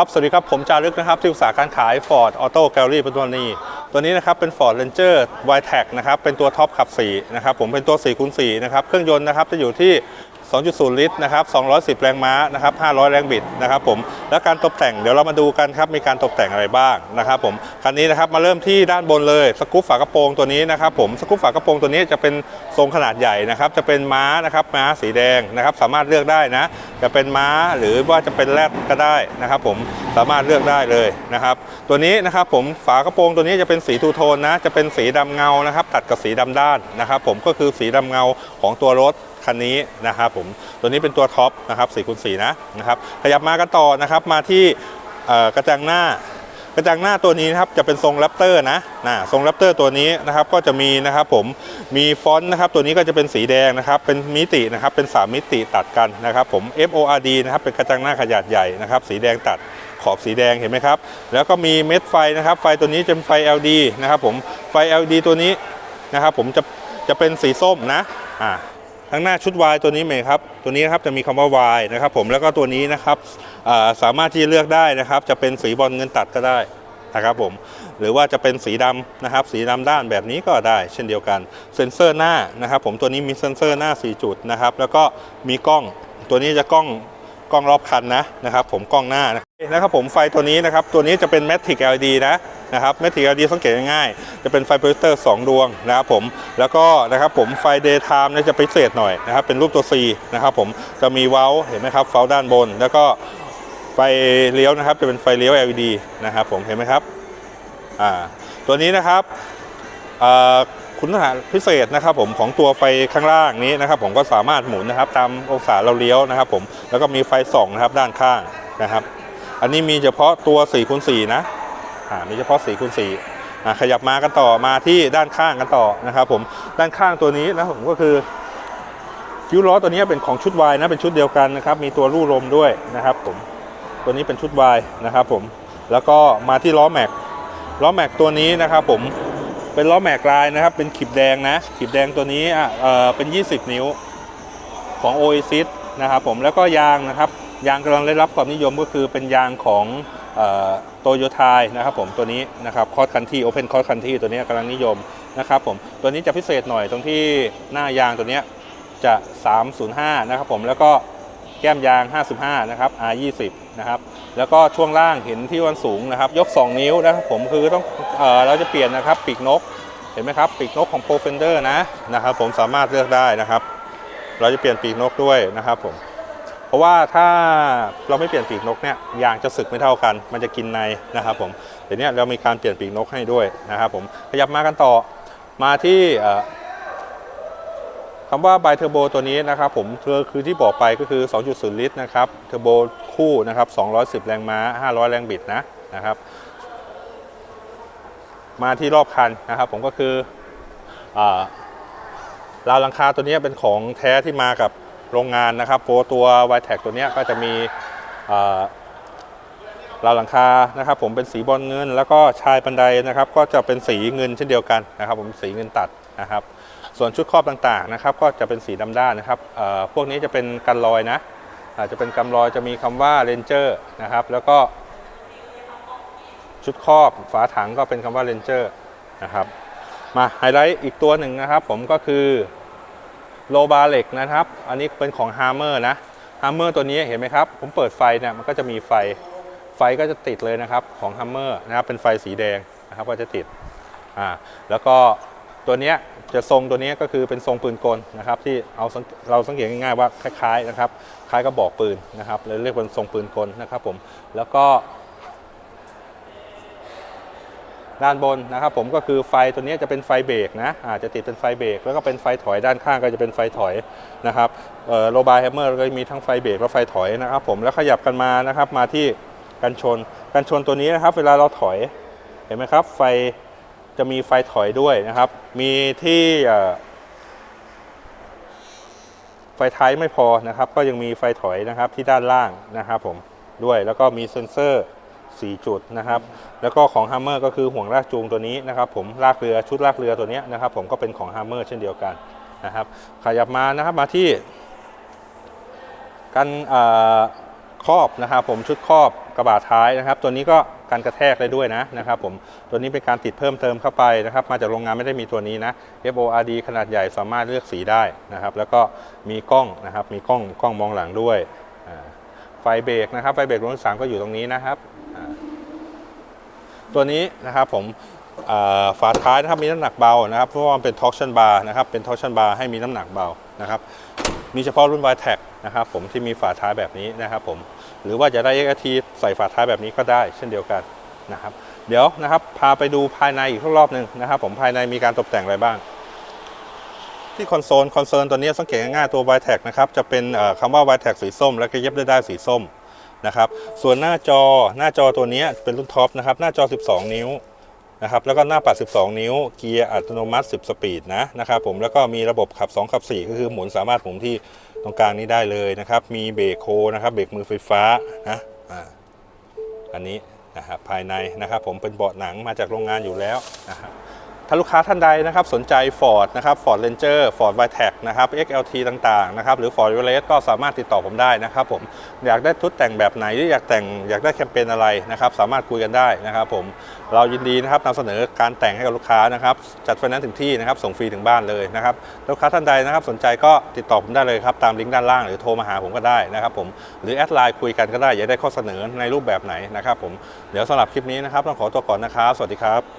ครับ สวัสดีครับ ผมจารึกนะครับ ที่ปรึกษาการขาย Ford Auto Gallery ปัตตานีตัวนี้นะครับ เป็น Ford Ranger y t e c นะครับ เป็นตัวท็อปขับ 4 นะครับ ผมเป็นตัว4คูณ4นะครับ เครื่องยนต์นะครับ จะอยู่ที่ 2.0 ลิตรนะครับ 210 แรงม้านะครับ 500 แรงบิดนะครับผม แล้วการตกแต่ง เดี๋ยวเรามาดูกันครับ มีการตกแต่งอะไรบ้างนะครับผม คันนี้นะครับ มาเริ่มที่ด้านบนเลย สกู๊ปฝากระโปรงตัวนี้นะครับผม สกู๊ปฝากระโปรงตัวนี้จะเป็นทรงขนาดใหญ่นะครับ จะเป็นม้านะครับ ม้าสีแดงนะครับ สามารถเลือกได้นะ จะเป็นม้าหรือว่าจะเป็นแรดก็ได้นะครับ ผมสามารถเลือกได้เลยนะครับ ตัวนี้นะครับผมฝากระโปรงตัวนี้จะเป็นสีทูโทนนะจะเป็นสีดำเงานะครับ ตัดกับสีดำด้านนะครับ ผมก็คือสีดำเงาของตัวรถคันนี้นะครับผมตัวนี้เป็นตัวท็อปนะครับสีคูณสีนะนะครับขยับมากันต่อนะครับมาที่กระจังหน้า กระจังหน้าตัวนี้นะครับจะเป็นทรงแรปเตอร์นะนะทรงแรปเตอร์ตัวนี้นะครับก็จะมีนะครับผมมีฟอนต์นะครับตัวนี้ก็จะเป็นสีแดงนะครับเป็นมิตินะครับเป็น 3 มิติตัดกันนะครับผม FORD นะครับเป็นกระจังหน้าขนาดใหญ่นะครับสีแดงตัดขอบสีแดงเห็นไหมครับ แล้วก็มีเม็ดไฟนะครับ ไฟตัวนี้จะเป็นไฟ LED นะครับผมไฟ LED ตัวนี้นะครับผมจะจะเป็นสีส้มนะอ่า ทั้งหน้าชุด Y ตัวนี้ไหมครับตัวนี้นะครับจะมีคำว่า Y นะครับผมแล้วก็ตัวนี้นะครับสามารถที่จะเลือกได้นะครับ จะเป็นสีบอลเงินตัดก็ได้นะครับผมหรือว่าจะเป็นสีดำนะครับ สีดำด้านแบบนี้ก็ได้ เช่นเดียวกัน เซ็นเซอร์หน้านะครับผมตัวนี้มีเซ็นเซอร์หน้า 4 จุดนะครับ แล้วก็มีกล้องตัวนี้จะกล้องกล้องรอบคันนะนะครับ ผมกล้องหน้านะครับผมไฟตัวนี้นะครับ ตัวนี้จะเป็น Matic LED นะ นะครับ Matic LED สังเกตง่ายๆจะเป็นไฟโปรเจคเตอร์2ดวงนะครับผมแล้วก็นะครับผมไฟ Daytime เนี่ยจะพิเศษหน่อยนะครับเป็นรูปตัว C นะครับผมจะมีเว้าเห็นไหมครับเว้าด้านบน แล้วก็ไฟเลี้ยวนะครับจะเป็นไฟเลี้ยว LED นะครับผมเห็นไหมครับอ่าตัวนี้นะครับคุณลักษณะพิเศษนะครับผมของตัวไฟข้างล่างนี้นะครับผมก็สามารถหมุนนะครับตามองศาเราเลี้ยวนะครับผมแล้วก็มีไฟส่องนะครับด้านข้างนะครับ อันนี้มีเฉพาะตัว4คูณ4นะ อ่ามีเฉพาะ4คูณ4อ่าขยับมากันต่อมาที่ด้านข้างกันต่อนะครับผมด้านข้างตัวนี้นะผมก็คือคิ้วล้อตัวนี้เป็นของชุด Y นะเป็นชุดเดียวกันนะครับมีตัวรูลมด้วยนะครับผมตัวนี้เป็นชุด Y นะครับผมแล้วก็มาที่ล้อแม็กล้อแม็กตัวนี้นะครับผมเป็นล้อแม็กลายนะครับเป็นขีบแดงนะขีบแดงตัวนี้อะเออเป็น 20 นิ้วของ Oasis นะครับผมแล้วก็ยางนะครับยางกำลังได้รับความนิยมก็คือเป็นยางของ โตโยต้านะครับผมตัวนี้นะครับคอร์ดคันที่โอเพนคอร์ดคันที่ตัวนี้กำลังนิยมนะครับผมตัวนี้จะพิเศษหน่อยตรงที่หน้ายางตัวนี้จะ 305 นะครับผมแล้วก็แก้มยาง 55 นะครับ R20 นะครับ แล้วก็ช่วงล่างเห็นที่วันสูงนะครับ ยก 2 นิ้วนะครับผมคือต้องเออเราจะเปลี่ยนนะครับปีกนก เห็นไหมครับปีกนกของ Pro Fender นะนะครับผมสามารถเลือกได้นะครับ เราจะเปลี่ยนปีกนกด้วยนะครับผม เพราะว่าถ้าเราไม่เปลี่ยนปีกนกเนี่ยยางจะสึกไม่เท่ากัน มันจะกินในนะครับผมเดี๋ยวนี้เรามีการเปลี่ยนปีกนกให้ด้วยนะครับผมขยับมากันต่อมาที่คำว่าไบเทอร์โบตัวนี้นะครับผมคือคือที่บอกไปก็คือ 2.0 ลิตรนะครับเทอร์โบคู่นะครับ 210 แรงม้า 500 แรงบิดนะนะครับ มาที่รอบคันนะครับผมก็คืออ่าราวลังคาตัวนี้เป็นของแท้ที่มากับ โรงงานนะครับโฟตัว y t e c ตัวนี้ก็จะมีราวหลังคานะครับ ผมเป็นสีบอลเงิน แล้วก็ชายบันไดนะครับ ก็จะเป็นสีเงินเช่นเดียวกันนะครับ ผมสีเงินตัดนะครับ ส่วนชุดครอบต่างๆนะครับ ก็จะเป็นสีดำด้านนะครับพวกนี้จะเป็นกันรอยนะอาจจะเป็นกันรอยจะมีคำว่า Ranger นะครับ แล้วก็ ชุดครอบฝาถังก็เป็นคำว่า Ranger นะครับมาไฮไลท์อีกตัวหนึ่งนะครับ ผมก็คือ โลบาเล็กนะครับ อันนี้เป็นของ Hammer นะ Hammer ตัวนี้เห็นไหมครับ ผมเปิดไฟเนี่ยมันก็จะมีไฟ ไฟก็จะติดเลยนะครับของ Hammer นะครับเป็นไฟสีแดงนะครับก็จะติด อ่า แล้วก็ตัวนี้จะทรงตัวนี้ก็คือเป็นทรงปืนกลนะครับที่เอาเราสังเกตง่ายๆว่าคล้ายๆนะครับ คล้ายกระบอกปืนนะครับเลยเรียกเป็นทรงปืนกลนะครับผม แล้วก็ ด้านบนนะครับผมก็คือไฟตัวนี้จะเป็นไฟเบรกนะอาจจะติดเป็นไฟเบรกแล้วก็เป็นไฟถอยด้านข้างก็จะเป็นไฟถอยนะครับโลบายแฮมเมอร์ก็มีทั้งไฟเบรกและไฟถอยนะครับผมแล้วขยับกันมานะครับมาที่กันชนกันชนตัวนี้นะครับ เวลาเราถอยเห็นไหมครับ ไฟจะมีไฟถอยด้วยนะครับ มีที่ไฟท้ายไม่พอนะครับ ก็ยังมีไฟถอยนะครับที่ด้านล่างนะครับผมด้วยแล้วก็มีเซ็นเซอร์ 4 จุดนะครับ แล้วก็ของ Hammer ก็คือห่วงลากจูงตัวนี้นะครับผมลากเรือชุดลากเรือตัวนี้นะครับ ผมก็เป็นของ Hammer เช่นเดียวกันนะครับ ขยับมานะครับมาที่กันครอบนะครับผมชุดครอบกระบะท้ายนะครับ ตัวนี้ก็การกระแทกได้ด้วยนะนะครับผมตัวนี้เป็นการติดเพิ่มเติมเข้าไปนะครับ มาจากโรงงานไม่ได้มีตัวนี้นะ FORD ขนาดใหญ่สามารถเลือกสีได้นะครับ แล้วก็มีกล้องนะครับ มีกล้องกล้องมองหลังด้วยไฟเบรกนะครับไฟเบรกรุ่นสามก็อยู่ตรงนี้นะครับ ตัวนี้นะครับผมฝาท้ายนะครับมีน้ำหนักเบานะครับเพราะว่ามันเป็น torsion bar นะครับเป็น torsion bar ให้มีน้ำหนักเบานะครับมีเฉพาะรุ่น y t e c นะครับผมที่มีฝาท้ายแบบนี้นะครับผมหรือว่าจะได้ XT ใส่ฝาท้ายแบบนี้ก็ได้เช่นเดียวกันนะครับเดี๋ยวนะครับพาไปดูภายในอีกรอบหนึ่งนะครับ ผมภายในมีการตกแต่งอะไรบ้าง ที่คอนโซลคอนโซลตัวนี้สังเกตง่ายๆตัว y t e c นะครับจะเป็นเอ่อคำว่า y t e c สีส้ม แล้วก็เย็บด้วยด้ายสีส้ม นะครับ ส่วนหน้าจอหน้าจอตัวนี้เป็นรุ่นท็อปนะครับ หน้าจอ 12 นิ้วนะครับ แล้วก็หน้าปัด 12 นิ้ว เกียร์อัตโนมัติ 10 สปีดนะนะครับผม แล้วก็มีระบบขับ 2 ขับ 4 ก็คือหมุนสามารถหมุนที่ตรงกลางนี้ได้เลยนะครับ มีเบรกโคนะครับ เบรกมือไฟฟ้านะอ่าอันนี้นะครับภายในนะครับผมเป็นเบาะหนังมาจากโรงงานอยู่แล้วนะครับ ถ้าลูกค้าท่านใดนะครับสนใจ Ford นะครับ Ford Ranger Ford v i t e c นะครับ XLT ต่างๆนะครับหรือ Ford Everest ก็สามารถติดต่อผมได้นะครับผมอยากได้ชุดแต่งแบบไหนหรืออยากแต่งอยากได้แคมเปญอะไรนะครับสามารถคุยกันได้นะครับผมเรายินดีนะครับนำเสนอการแต่งให้กับลูกค้านะครับจัดไฟแนนซ์ถึงที่นะครับส่งฟรีถึงบ้านเลยนะครับลูกค้าท่านใดนะครับสนใจก็ติดต่อผมได้เลยครับตามลิงก์ด้านล่างหรือโทรมาหาผมก็ได้นะครับผมหรือแอดไลน์คุยกันก็ได้อยากได้ข้อเสนอในรูปแบบไหนนะครับผมเดี๋ยวสำหรับคลิปนี้นะครับต้องขอตัวก่อนนะครับสวัสดีครับ